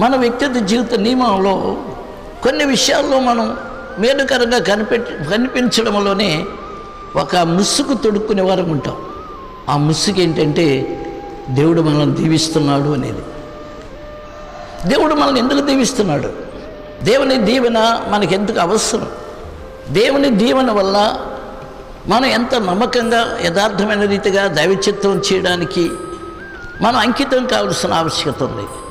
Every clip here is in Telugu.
మన వ్యక్తిగత జీవిత నియమంలో కొన్ని విషయాల్లో మనం మేలుకరంగా కనిపెట్టి కనిపించడంలోనే ఒక ముసుగు తొడుక్కునే వారం ఉంటాం. ఆ ముసుగు ఏంటంటే దేవుడు మనల్ని దీవిస్తున్నాడు అనేది. దేవుడు మనల్ని ఎందుకు దీవిస్తున్నాడు? దేవుని దీవెన మనకి ఎందుకు అవసరం? దేవుని దీవెన వల్ల మనం ఎంత నమ్మకంగా యథార్థమైన రీతిగా దైవచిత్వం చేయడానికి మనం అంకితం కావాల్సిన ఆవశ్యకత ఉంది.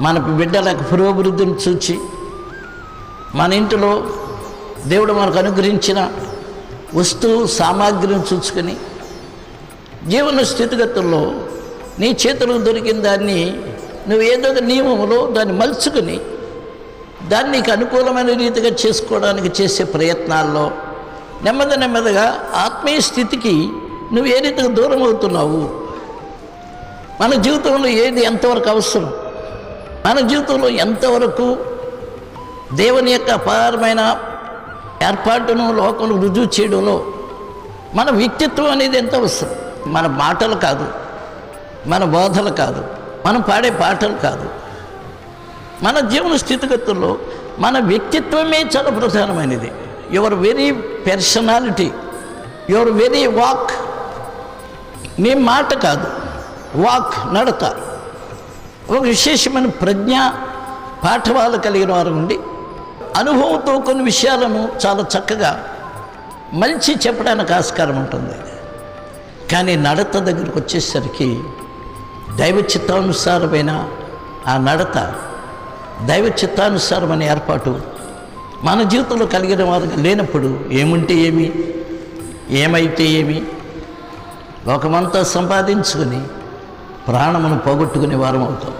మన బిడ్డలకు పురోభివృద్ధిని చూచి మన ఇంటిలో దేవుడు మనకు అనుగ్రహించిన వస్తువు సామాగ్రిని చూసుకొని జీవన స్థితిగతుల్లో నీ చేతులకు దొరికిన దాన్ని నువ్వు ఏదో ఒక నియమంలో దాన్ని మలుచుకుని దాన్ని నీకు అనుకూలమైన రీతిగా చేసుకోవడానికి చేసే ప్రయత్నాల్లో నెమ్మది నెమ్మదిగా ఆత్మీయ స్థితికి నువ్వు ఏ రీతిగా దూరం అవుతున్నావు? మన జీవితంలో ఏది ఎంతవరకు అవసరం? మన జీవితంలో ఎంతవరకు దేవుని యొక్క అపారమైన ఏర్పాటును లోకంలో రుజువు చేయడంలో మన వ్యక్తిత్వం అనేది ఎంత అవసరం? మన మాటలు కాదు మన బోధలు కాదు మనం పాడే పాటలు కాదు. మన జీవన స్థితిగతుల్లో మన వ్యక్తిత్వమే చాలా ప్రధానమైనది. Your very personality your very walk నీ మాట కాదు వాక్ నడత. ఒక విశేషమైన ప్రజ్ఞ పాఠవాలు కలిగిన వారు ఉండి అనుభవంతో కొన్ని విషయాలను చాలా చక్కగా మంచి చెప్పడానికి ఆస్కారం ఉంటుంది. కానీ నడత దగ్గరకు వచ్చేసరికి దైవ చిత్తానుసారమైన ఆ నడత దైవ చిత్తానుసారమైన ఏర్పాటు మన జీవితంలో కలిగిన వారు లేనప్పుడు ఏముంటే ఏమి? ఏమైతే ఏమి? లోకమంతా సంపాదించుకొని ప్రాణమును పోగొట్టుకునే వారం అవుతాం